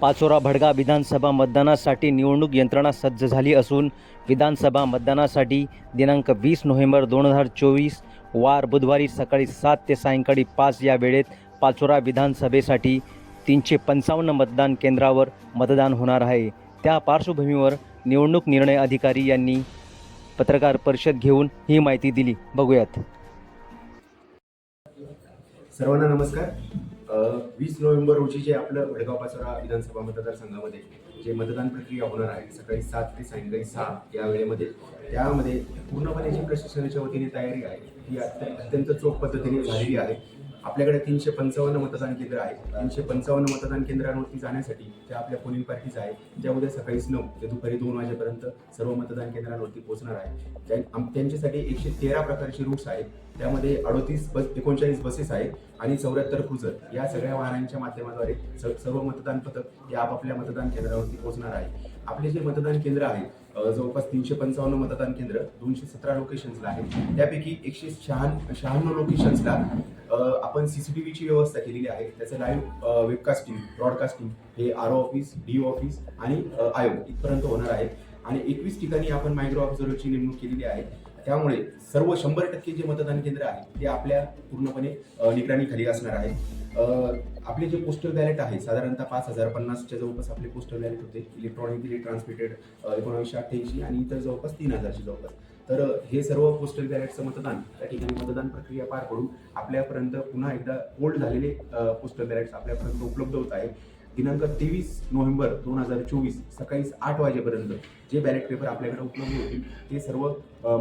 पाचोरा भडगा विधानसभा मतदानासाठी निवडणूक यंत्रणा सज्ज झाली असून विधानसभा मतदानासाठी दिनांक वीस नोव्हेंबर दोन हजार चोवीस वार बुधवारी सकाळी सात ते सायंकाळी पाच या वेळेत पाचोरा विधानसभेसाठी तीनशे पंचावन्न मतदान केंद्रावर मतदान होणार आहे. त्या पार्श्वभूमीवर निवडणूक निर्णय अधिकारी यांनी पत्रकार परिषद घेऊन ही माहिती दिली. बघूयात. सर्वांना नमस्कार. वीस नोव्हेंबर रोजी जे आपलं वडगाव पाचोरा विधानसभा मतदारसंघामध्ये जे मतदान प्रक्रिया होणार आहे सकाळी सात ते सायंकाळी सहा या वेळेमध्ये त्यामध्ये पूर्णपणे जी प्रशासनाच्या वतीने तयारी आहे ती अत्यंत चोख पद्धतीने झालेली आहे. आपल्याकडे तीनशे पंचावन्न मतदान केंद्र आहे तीनशे पंचावन्न मतदान केंद्रांवरती जाण्यासाठी ज्या आपल्या पोलिंग पार्टीज आहेत त्या उद्या सकाळीच नऊ ते दुपारी दोन वाजेपर्यंत सर्व मतदान केंद्रांवरती पोहोचणार आहे त्यांच्यासाठी एकशे तेरा प्रकारचे रूट्स आहेत. त्यामध्ये अडोतीस बस एकोणचाळीस बसेस आहेत आणि चौऱ्याहत्तर क्रुझर या सगळ्या वाहनांच्या माध्यमाद्वारे स- सर्व मतदान पथक हे आपापल्या मतदान केंद्रावरती पोहोचणार आहे आपले जे मतदान केंद्र आहे जवळपास तीनशे पंचावन्न मतदान केंद्र दोनशे सतरा लोकेशन्सला आहे त्यापैकी एकशे शहाण्णव शहाण्णव लोकेशन्सला अ, आपण सीसीटीव्हीची व्यवस्था केलेली आहे. त्याचं लाईव्ह वेबकास्टिंग ब्रॉडकास्टिंग हे R O office D office आणि आयोग इथपर्यंत होणार आहे. आणि एकवीस ठिकाणी आपण मायक्रो ऑब्झर्वरची नेमणूक केलेली आहे. त्यामुळे सर्व शंभर टक्के जे मतदान केंद्र आहे ते आपल्या पूर्णपणे निगराणीखाली असणार आहे आपले जे पोस्टल बॅलेट आहे साधारणतः पाच हजार पन्नासच्या जवळपास आपले पोस्टल बॅलेट होते. इलेक्ट्रॉनिकली ट्रान्समिटेड एकोणीसशे अठ्ठ्याऐंशी आणि इतर जवळपास तीन हजारच्या जवळपास. तर हे सर्व पोस्टल बॅलेटचं मतदान त्या ठिकाणी मतदान प्रक्रिया पार पडून आपल्यापर्यंत पुन्हा एकदा होल्ड झालेले पोस्टल बॅलेट्स आपल्यापर्यंत उपलब्ध होत आहे. दिनांक तेवीस नोव्हेंबर दोन हजार चोवीस सकाळी आठ वाजेपर्यंत जे बॅलेट पेपर आपल्याकडे उपलब्ध होतील ते सर्व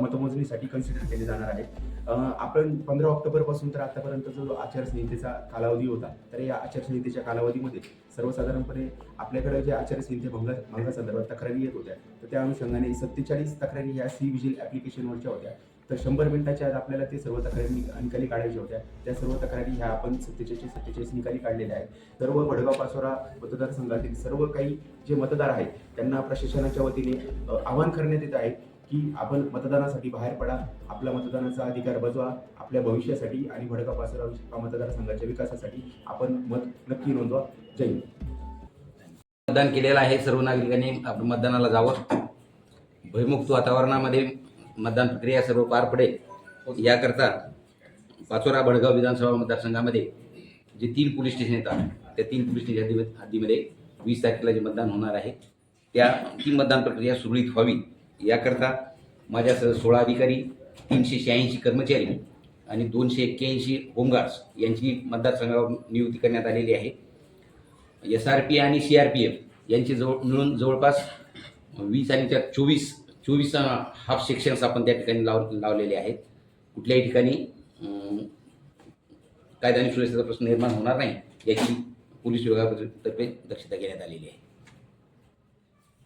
मतमोजणीसाठी कन्सिडर केले जाणार आहेत. आपण पंधरा ऑक्टोबरपासून तर आतापर्यंत जो आचारसंहितेचा कालावधी होता तर या आचारसंहितेच्या कालावधीमध्ये सर्वसाधारणपणे आपल्याकडे जे आचारसंहिते भंगा भंगासंदर्भात तक्रारी येत होत्या तर त्या अनुषंगाने सत्तेचाळीस तक्रारी ह्या सी विजिल ॲप्लिकेशनवरच्या होत्या. तर शंभर मिनिटाच्या आत आपल्याला ते सर्व तक्रारी निकाली काढायच्या होत्या. त्या सर्व तक्रारी ह्या आपण सत्तेचाळीस सत्तेचाळीस निकाली काढलेल्या आहेत. सर्व वडगाव पाचोरा मतदारसंघातील सर्व काही जे मतदार आहेत त्यांना प्रशासनाच्या वतीने आवाहन करण्यात येत आहे की आपण मतदानासाठी बाहेर पडा आपला मतदानाचा अधिकार बजवा आपल्या भविष्यासाठी आणि वडगाव पाचोरा मतदारसंघाच्या विकासासाठी आपण मत नक्की नोंदवा. जय मतदान केलेलं आहे सर्व नागरिकांनी आपण मतदानाला जावं. भयमुक्त वातावरणामध्ये मतदान प्रक्रिया सर्व पार पडेल. याकरता पाचोरा बडगाव विधानसभा मतदारसंघामध्ये जे तीन पोलीस स्टेशन येतात त्या तीन पोलीस स्टेशन हद्दीमध्ये वीस तारखेला जे मतदान होणार आहे त्या ती मतदान प्रक्रिया सुरळीत व्हावी. याकरता माझ्यासह सोळा अधिकारी तीनशे शहाऐंशी कर्मचारी आणि दोनशे एक्क्याऐंशी होमगार्ड्स यांची मतदारसंघावर नियुक्ती करण्यात आलेली आहे. एस आर पी आणि सी आर पी एफ यांचे जवळ मिळून जवळपास वीस आणि त्यात चोवीस चोवीस हाफ सेक्शन्स आपण त्या ठिकाणी लाव लावलेले आहेत. कुठल्याही ठिकाणी कायदा आणि सुव्यवस्थेचा प्रश्न निर्माण होणार नाही याची पोलीस विभागातर्फे दक्षता घेण्यात आलेली आहे.